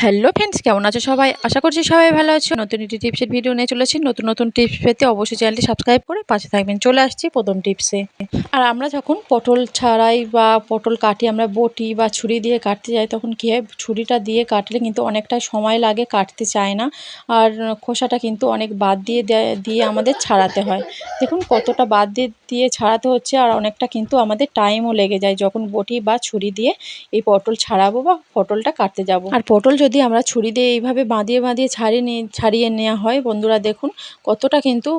Hello friends কেমন আছো সবাই? আশা করছি সবাই ভালো আছো। নতুন একটি টিপসের ভিডিও নিয়ে চলেছি নতুন নতুন টিপস পেতে অবশ্যই চ্যানেলটি সাবস্ক্রাইব করে পাশে থাকবেন। চলে আসছি প্রথম টিপসে আর আমরা যখন পটল ছাড়াই বা পটল কাটি, আমরা বটি বা ছুরি দিয়ে কাটতে যাই, তখন কী হয়? ছুরিটা দিয়ে কাটলে কিন্তু অনেকটা সময় লাগে, কাটতে চায় না। আর খোসাটা কিন্তু অনেক বাদ দিয়ে দেয়- আমাদের ছাড়াতে হয়। দেখুন কতটা বাদ দিয়ে দিয়ে ছাড়াতে হচ্ছে, আর অনেকটা কিন্তু আমাদের টাইমও লেগে যায় যখন বটি বা ছুরি দিয়ে এই পটল ছাড়াবো বা পটলটা কাটতে যাব। আর পটল আমরা ছুরি দিয়ে এইভাবে বাঁধিয়ে বাঁধিয়ে ছাড়িয়ে নিয়ে ছাড়িয়ে নেওয়া হয়, বন্ধুরা দেখুন কতটা কিন্তু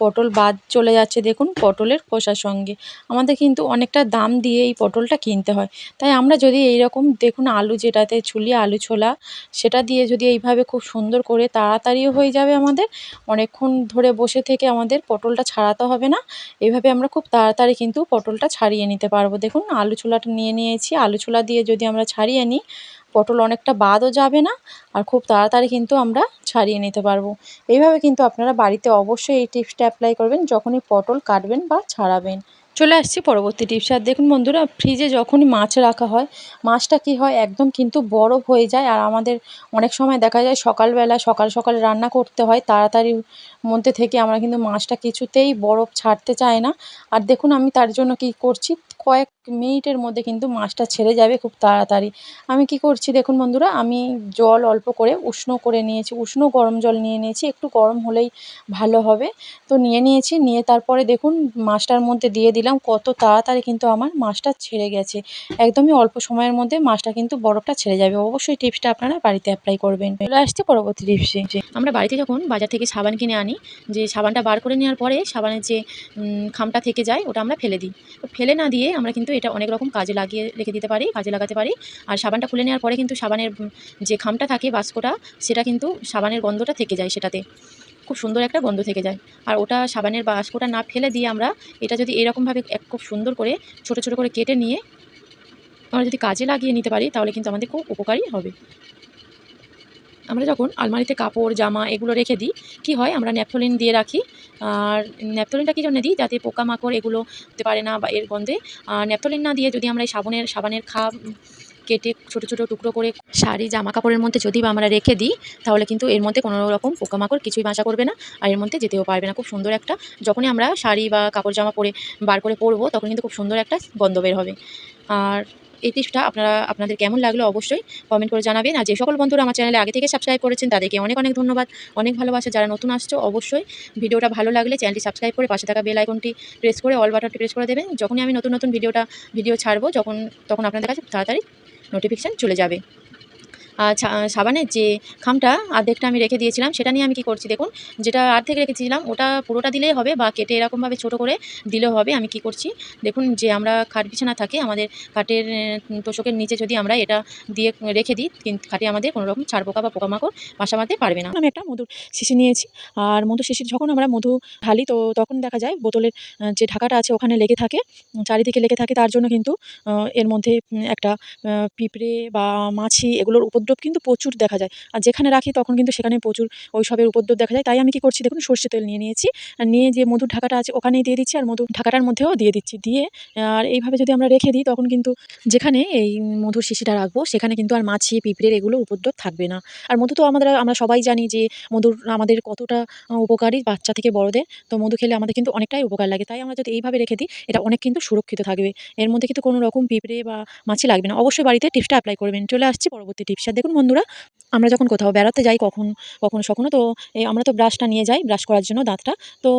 পটল বাদ চলে যাচ্ছে দেখুন পটলের খোসার সঙ্গে। আমাদের কিন্তু অনেকটা দাম দিয়ে এই পটলটা কিনতে হয়। তাই আমরা যদি এই রকম দেখুন আলু যেটাতে ছুলিয়ে আলু ছোলা, সেটা দিয়ে যদি এইভাবে খুব সুন্দর করে তাড়াতাড়িও হয়ে যাবে আমাদের, অনেকক্ষণ ধরে বসে থেকে আমাদের পটলটা ছাড়াতে হবে না, এইভাবে আমরা খুব তাড়াতাড়ি কিন্তু পটলটা ছাড়িয়ে নিতে পারব। দেখুন আলু ছোলাটা নিয়ে নিয়েছি, আলু ছোলা দিয়ে যদি আমরা ছাড়িয়ে নিই পটল অনেকটা বাদও যাবে না আর খুব তাড়াতাড়ি কিন্তু আমরা ছাড়িয়ে নিতে পারব। এইভাবে কিন্তু আপনারা বাড়িতে অবশ্যই এই টিপসটা অ্যাপ্লাই করবেন, যখনই পটল কাটবেন বা ছাড়াবেন। চলে আসছি পরবর্তী টিপস আর দেখুন বন্ধুরা ফ্রিজে যখনই মাছ রাখা হয়, মাছটা কি হয় একদম কিন্তু বরফ হয়ে যায় আর আমাদের অনেক সময় দেখা যায় সকালবেলা সকাল সকাল রান্না করতে হয়, তাড়াতাড়ির মধ্যে থেকে আমরা কিন্তু মাছটা কিছুতেই বরফ ছাড়তে চায় না। আর দেখুন আমি তার জন্য কি করছি, কয়েক মিনিটের মধ্যে কিন্তু মাছটা ছেড়ে যাবে খুব তাড়াতাড়ি। আমি কি করছি দেখুন বন্ধুরা, আমি জল অল্প করে উষ্ণ করে নিয়েছি, উষ্ণ গরম জল নিয়ে নিয়েছি, একটু গরম হলেই ভালো হবে। তো নিয়ে নিয়েছি, নিয়ে তারপরে দেখুন মাছটার মধ্যে দিয়ে দিলাম, কত তাড়াতাড়ি কিন্তু আমার মাছটা ছেড়ে গেছে। একদমই অল্প সময়ের মধ্যে মাছটা কিন্তু বরফটা ছেড়ে যাবে। অবশ্যই টিপসটা আপনারা বাড়িতে অ্যাপ্লাই করবেন। চলে আসছে পরবর্তী টিপসে। আমরা বাড়িতে যখন বাজার থেকে সাবান কিনে আনি, যে সাবানটা বার করে নেওয়ার পরে সাবানের যে খামটা থেকে যায়, ওটা আমরা ফেলে দিই। তো ফেলে না দিয়ে আমরা কিন্তু এটা অনেক রকম কাজে লাগিয়ে রেখে দিতে পারি, কাজে লাগাতে পারি। আর সাবানটা খুলে নেওয়ার পরে কিন্তু সাবানের যে খামটা থাকে বাস্কোটা, সেটা কিন্তু সাবানের গন্ধটা থেকে যায় সেটাতে। খুব সুন্দর একটা গন্ধ থেকে যায়। আর ওটা সাবানের বাস্কোটা না ফেলে দিয়ে আমরা এটা যদি এরকমভাবে এক খুব সুন্দর করে, ছোট ছোট করে কেটে নিয়ে আমরা যদি কাজে লাগিয়ে নিতে পারি, তাহলে কিন্তু আমাদের খুব উপকারী হবে। আমরা যখন আলমারিতে কাপড়, জামা এগুলো রেখে দিই, কি হয়, আমরা ন্যাপথলিন দিয়ে রাখি। আর ন্যাপথলিনটা কী জন্য দিই? যাতে পোকামাকড় এগুলো হতে পারে না বা এর গন্ধে। আর ন্যাপথলিন না দিয়ে যদি আমরা এই সাবানের সাবানের খাপ কেটে ছোটো ছোটো টুকরো করে শাড়ি জামা কাপড়ের মধ্যে যদি আমরা রেখে দিই, তাহলে কিন্তু এর মধ্যে কোনো রকম পোকামাকড় কিছুই বাঁচা করবে না আর এর মধ্যে যেতেও পারবে না। খুব সুন্দর একটা, যখনই আমরা শাড়ি বা কাপড়, জামা পরে বার করে পরবো, তখন কিন্তু খুব সুন্দর একটা গন্ধ বের হবে। আর এই টিপসটা আপনারা, আপনাদের কেমন লাগল অবশ্যই কমেন্ট করে জানাবেন। আর যে সকল বন্ধুরা আমার চ্যানেলে আগে থেকে সাবস্ক্রাইব করেছেন, তাদেরকে অনেক অনেক ধন্যবাদ, অনেক ভালোবাসা। যারা নতুন আসছো, অবশ্যই ভিডিওটা ভালো লাগলে চ্যানেলটি সাবস্ক্রাইব করে পাশে থাকা বেল আইকনটি প্রেস করে অল বাটনটি প্রেস করে দেবেন। যখনই আমি নতুন নতুন ভিডিওটা ভিডিও ছাড়বো, যখন, তখন আপনাদের কাছে তাড়াতাড়ি নোটিফিকেশান চলে যাবে। সাবানের যে খামটা অর্ধেকটা আমি রেখে দিয়েছিলাম, সেটা নিয়ে আমি কি করছি দেখুন, যেটা আর্ধেক রেখেছিলাম, ওটা পুরোটা দিলেই হবে বা কেটে এরকমভাবে ছোট করে দিলেও হবে, আমি কি করছি, দেখুন যে আমরা খাট বিছানা থাকে, আমাদের খাটের তোষকের নিচে যদি আমরা এটা দিয়ে রেখে দিই কিন্তু খাটে আমাদের কোনো রকম ছাড় পোকা বা পোকামাকড় বাসা বাঁধতে পারবে না। আমি একটা মধুর শিশি নিয়েছি, আর মধু শিশির যখন আমরা মধু ঢালি, তো তখন দেখা যায় বোতলের যে ঢাকাটা আছে ওখানে লেগে থাকে চারিদিকে লেগে থাকে, তার জন্য কিন্তু এর মধ্যে একটা পিঁপড়ে বা মাছি এগুলোর উপদ্রব কিন্তু প্রচুর দেখা যায়। আর যেখানে রাখি তখন কিন্তু সেখানে প্রচুর ওই সবের উপদ্রব দেখা যায়। তাই আমি কি করছি দেখুন, সর্ষে তেল নিয়ে নিয়েছি। আর নিয়ে যে মধুর ঢাকাটা আছে ওখানেই দিয়ে দিচ্ছি। আর মধুর ঢাকাটার মধ্যেও দিয়ে দিচ্ছি। দিয়ে, আর এইভাবে যদি আমরা রেখে দিই তখন কিন্তু যেখানে এই মধুর শিশিটা রাখব সেখানে কিন্তু আর মাছি পিঁপড়ের এগুলো উপদ্রব থাকবে না। আর মধু তো আমাদের, আমরা সবাই জানি যে মধুর আমাদের কতটা উপকারী বাচ্চা থেকে বড়দের। তো মধু খেলে আমাদের কিন্তু অনেকটাই উপকার লাগে। তাই আমরা যদি এইভাবে রেখে দিই, এটা অনেক কিন্তু সুরক্ষিত থাকবে। এর মধ্যে কিন্তু কোনো রকম পিঁপড়ে বা মাছি লাগবে না। অবশ্যই বাড়িতে টিপসটা অ্যাপ্লাই করবেন। চলে আসছি পরবর্তী টিপস। দেখুন বন্ধুরা, আমরা যখন কোথাও বেড়াতে যাই কখন, কখনো সখনো তো আমরা তো ব্রাশটা নিয়ে যাই ব্রাশ করার জন্য দাঁতটা, তো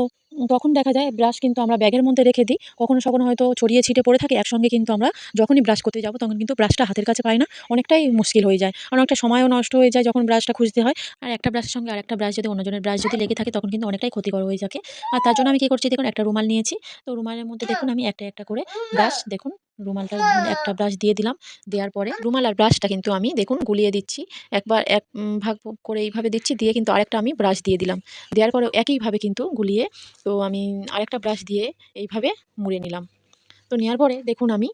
তখন দেখা যায় ব্রাশ কিন্তু আমরা ব্যাগের মধ্যে রেখে দিই। কখনো সখনো হয়তো ছড়িয়ে ছিটে পড়ে থাকে, একসঙ্গে কিন্তু আমরা যখনই ব্রাশ করতে যাব তখন কিন্তু ব্রাশটা হাতের কাছে পাই না, অনেকটাই মুশকিল হয়ে যায়। অনেকটা সময়ও নষ্ট হয়ে যায় যখন ব্রাশটা খুঁজতে হয়। আর একটা ব্রাশের সঙ্গে আর একটা ব্রাশ যদি অন্যজনের ব্রাশ যদি লেগে থাকে তখন কিন্তু অনেকটাই ক্ষতিকর হয়ে থাকে। আর তার জন্য আমি কী করছি দেখুন, একটা রুমাল নিয়েছি। তো রুমালের মধ্যে দেখুন আমি একটা একটা করে ব্রাশ দেখুন রুমালটা একটা ব্রাশ দিয়ে দিলাম। দেওয়ার পরে রুমাল আর ব্রাশটা কিন্তু আমি দেখুন গুলিয়ে দিচ্ছি। একবার এক ভাগ করে এইভাবে দিচ্ছি, দিয়ে কিন্তু আরেকটা আমি ব্রাশ দিয়ে দিলাম। দেওয়ার পরে একইভাবে কিন্তু গুলিয়ে তো আমি আরেকটা ব্রাশ দিয়ে এইভাবে মুড়ে নিলাম। তো নেওয়ার পরে দেখুন আমি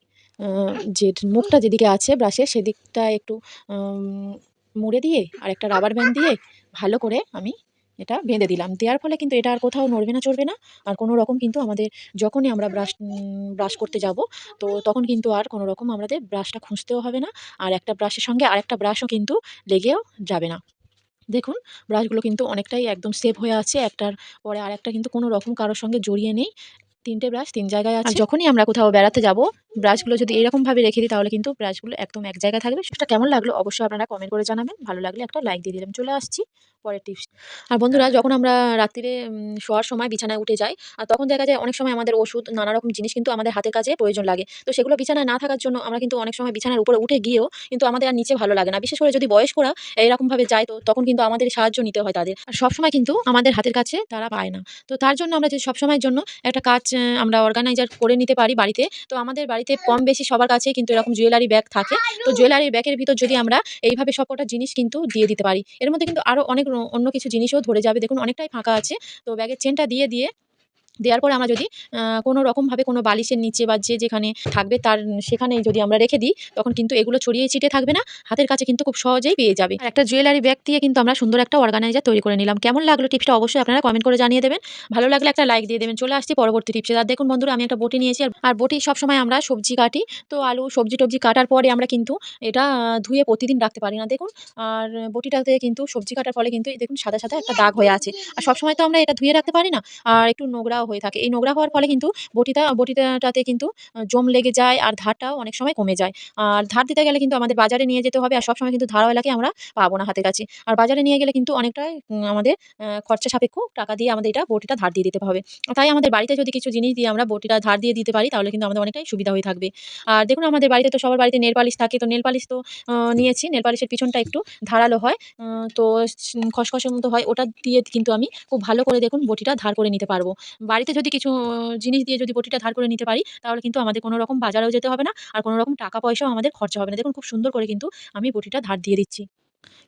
যে মুখটা যেদিকে আছে ব্রাশের সেদিকটা একটু মুড়ে দিয়ে আর একটা রাবার ব্যান্ড দিয়ে ভালো করে আমি এটা বেঁধে দিলাম। দেওয়ার ফলে কিন্তু এটা আর কোথাও নড়বে না, চড়বে না। আর কোনো রকম কিন্তু আমাদের যখনই আমরা ব্রাশ ব্রাশ করতে যাব, তো তখন কিন্তু আর কোনো রকম আমাদের ব্রাশটা খুঁজতেও হবে না। আর একটা ব্রাশের সঙ্গে আরেকটা ব্রাশও কিন্তু লেগেও যাবে না। দেখুন ব্রাশগুলো কিন্তু অনেকটাই একদম সেভ হয়ে আছে। একটার পরে আর একটা কিন্তু কোনো রকম কারোর সঙ্গে জড়িয়ে নেই। তিনটে ব্রাশ তিন জায়গায় আছে। যখনই আমরা কোথাও বেড়াতে যাব ব্রাশগুলো যদি এরকমভাবে রেখে দিই, তাহলে কিন্তু ব্রাশগুলো একদম এক জায়গায় থাকবে। সেটা কেমন লাগল অবশ্যই আপনারা কমেন্ট করে জানাবেন। ভালো লাগলে একটা লাইক দিয়ে দিলাম। চলে আসছি। পরের টিপস আর বন্ধুরা যখন আমরা রাত্রিরে শোয়ার সময় বিছানায় উঠে যাই আর তখন দেখা যায় অনেক সময় আমাদের ওষুধ নানা রকম জিনিস কিন্তু আমাদের হাতের কাছে প্রয়োজন লাগে। তো সেগুলো বিছানায় না থাকার জন্য আমরা কিন্তু অনেক সময় বিছানার উপরে উঠে গিয়েও কিন্তু আমাদের আর নিচে ভালো লাগে না। বিশেষ করে যদি বয়স্করা এইরকমভাবে যায় তো তখন কিন্তু আমাদের সাহায্য নিতে হয় তাদের। আর সবসময় কিন্তু আমাদের হাতের কাছে তারা পায় না। তো তার জন্য আমরা যদি সবসময়ের জন্য একটা কাজ আমরা অর্গানাইজার করে নিতে পারি বাড়িতে তো আমাদের বাড়িতে কম বেশি সবার কাছেই কিন্তু এরকম জুয়েলারি ব্যাগ থাকে। তো জুয়েলারি ব্যাগের ভিতর যদি আমরা এইভাবে সবকটা জিনিস কিন্তু দিয়ে দিতে পারি এর মধ্যে কিন্তু আরও অনেক অন্য কিছু জিনিসও ধরে যাবে। দেখুন অনেকটাই ফাঁকা আছে। তো ব্যাগের চেনটা দিয়ে দিয়ে দেওয়ার পরে আমরা যদি কোনো রকমভাবে কোনো বালিশের নিচে বা যে যেখানে থাকবে তার সেখানে যদি আমরা রেখে দিই, তখন কিন্তু এগুলো ছড়িয়ে ছিটে থাকবে না, হাতের কাছে কিন্তু খুব সহজেই পেয়ে যাবে। একটা জুয়েলারি ব্যাগ দিয়ে কিন্তু আমরা সুন্দর একটা অর্গানাইজার তৈরি করে নিলাম। কেমন লাগল টিপসটা অবশ্যই আপনারা কমেন্ট করে জানিয়ে দেবেন। ভালো লাগলে একটা লাইক দিয়ে দেবেন। চলে আসছি পরবর্তী টিপসে। আর দেখুন বন্ধুরা, আমি একটা বটি নিয়েছি। আর- বটি সবসময় আমরা সবজি কাটি, তো আলু সবজি টবজি কাটার পরে আমরা কিন্তু এটা ধুয়ে প্রতিদিন রাখতে পারি না। দেখুন, আর বটিটাতে কিন্তু সবজি কাটার ফলে কিন্তু দেখুন সাদা সাদা একটা দাগ হয়ে আছে। আর সবসময় তো আমরা এটা ধুয়ে রাখতে পারি না। আর একটু নোংরাও হয়ে থাকে। এই নোংরা হওয়ার ফলে কিন্তু বটিটা, বটিটাতে কিন্তু জম লেগে যায় আর ধারটাও অনেক সময় কমে যায়। আর ধার দিতে গেলে কিন্তু আমাদের বাজারে নিয়ে যেতে হবে আর সবসময় কিন্তু ধারওয়ালাকে আমরা পাবো না হাতের কাছে। আর বাজারে নিয়ে গেলে কিন্তু অনেকটাই আমাদের খরচা সাপেক্ষ টাকা দিয়ে আমাদের এটা বটিটা ধার দিয়ে দিতে হবে। তাই আমাদের বাড়িতে যদি কিছু জিনিস দিয়ে আমরা বটিটা ধার দিয়ে দিতে পারি, তাহলে কিন্তু আমাদের অনেকটাই সুবিধা হয়ে থাকবে। আর দেখুন আমাদের বাড়িতে তো সবার বাড়িতে নেল পালিশ থাকে, তো নেল পালিশ তো নিয়েছি। নেল পালিশের পিছনটা একটু ধারালো হয় তো খসখসের মতো হয়। ওটা দিয়ে কিন্তু আমি খুব ভালো করে দেখুন বটিটা ধার করে নিতে পারব। বাড়িতে যদি কিছু জিনিস দিয়ে যদি বটিটা ধার করে নিতে পারি, তাহলে কিন্তু আমাদের কোনো রকম বাজারেও যেতে হবে না। আর কোনো রকম টাকা পয়সাও আমাদের খরচা হবে না। দেখুন, খুব সুন্দর করে কিন্তু আমি বটিটা ধার দিয়ে দিচ্ছি।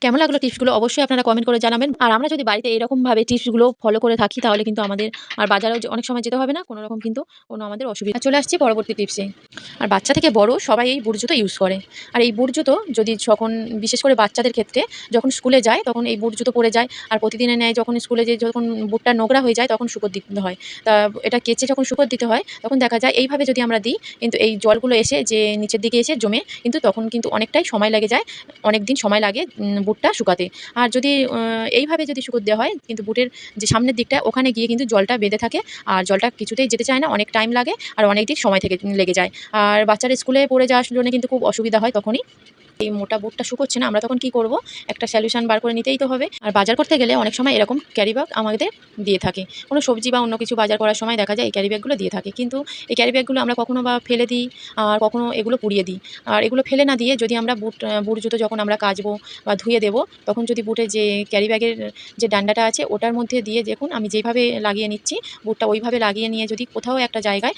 কেমন লাগল টিপসগুলো অবশ্যই আপনারা কমেন্ট করে জানাবেন। আর আমরা যদি বাড়িতে এরকমভাবে টিপসগুলো ফলো করে থাকি, তাহলে কিন্তু আমাদের আর বাজারেও অনেক সময় যেতে হবে না কোনো রকম কিন্তু কোনো আমাদের অসুবিধা চলে আসছে পরবর্তী টিপসে আর বাচ্চা থেকে বড় সবাই এই বুট জুতো ইউজ করে। আর এই বুট জুতো যদি যখন, বিশেষ করে বাচ্চাদের ক্ষেত্রে যখন স্কুলে যায়, তখন এই বুট জুতো পরে যায়। আর প্রতিদিনের নেয় যখন স্কুলে যে যখন বুটটা নোংরা হয়ে যায়, তখন শুকোর দিতে হয়। তা এটা কেচে যখন শুকোর দিতে হয়, তখন দেখা যায় এইভাবে যদি আমরা দিই, কিন্তু এই জলগুলো এসে যে নিচের দিকে এসে জমে, কিন্তু তখন কিন্তু অনেকটাই সময় লেগে যায়। অনেক দিন সময় লাগে বুটটা শুকাতে। আর যদি এইভাবে যদি শুকোতে দেওয়া হয়, কিন্তু বুটের যে সামনের দিকটা, ওখানে গিয়ে কিন্তু জলটা বেঁধে থাকে। আর জলটা কিছুতেই যেতে চায় না, অনেক টাইম লাগে, আর অনেক দিক সময় থেকে লেগে যায়। আর বাচ্চারা স্কুলে পড়ে যাওয়ার জন্য কিন্তু খুব অসুবিধা হয় তখনই। এই মোটা বুটটা শুকোচ্ছে না, আমরা তখন কি করব? একটা সলিউশন বার করে নিতেই তো হবে। আর বাজার করতে গেলে অনেক সময় এরকম ক্যারি ব্যাগ আমাদের দিয়ে থাকে। কোনো সবজি বা অন্য কিছু বাজার করার সময় দেখা যায় এই ক্যারি ব্যাগগুলো দিয়ে থাকে। কিন্তু এই ক্যারি ব্যাগগুলো আমরা কখনো বা ফেলে দিই, আর কখনো এগুলো পুড়িয়ে দিই। আর এগুলো ফেলে না দিয়ে যদি আমরা বুট বুট জুতো যখন আমরা কাচবো বা ধুয়ে দেবো, তখন যদি বুটের যে ক্যারি ব্যাগের যে ডান্ডাটা আছে, ওটার মধ্যে দিয়ে দেখুন, আমি যেভাবে লাগিয়ে নিচ্ছি, বুটটা ওইভাবে লাগিয়ে নিয়ে যদি কোথাও একটা জায়গায়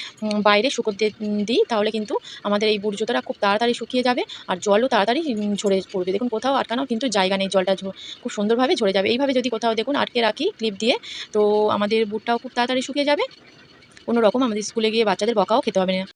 বাইরে শুকোতে দিই, তাহলে কিন্তু আমাদের এই বুট জুতোটা খুব তাড়াতাড়ি শুকিয়ে যাবে। আর জলও তাড়াতাড়ি উম, ঝরে পড়বে। দেখুন কোথাও আটকানো কিন্তু জায়গা নেই জলটা খুব সুন্দরভাবে ঝরে যাবে। এইভাবে যদি কোথাও দেখুন আটকে রাখি ক্লিপ দিয়ে তো আমাদের বুটটাও খুব তাড়াতাড়ি শুকিয়ে যাবে। কোনো রকম আমাদের স্কুলে গিয়ে বাচ্চাদের বকাও খেতে হবে না।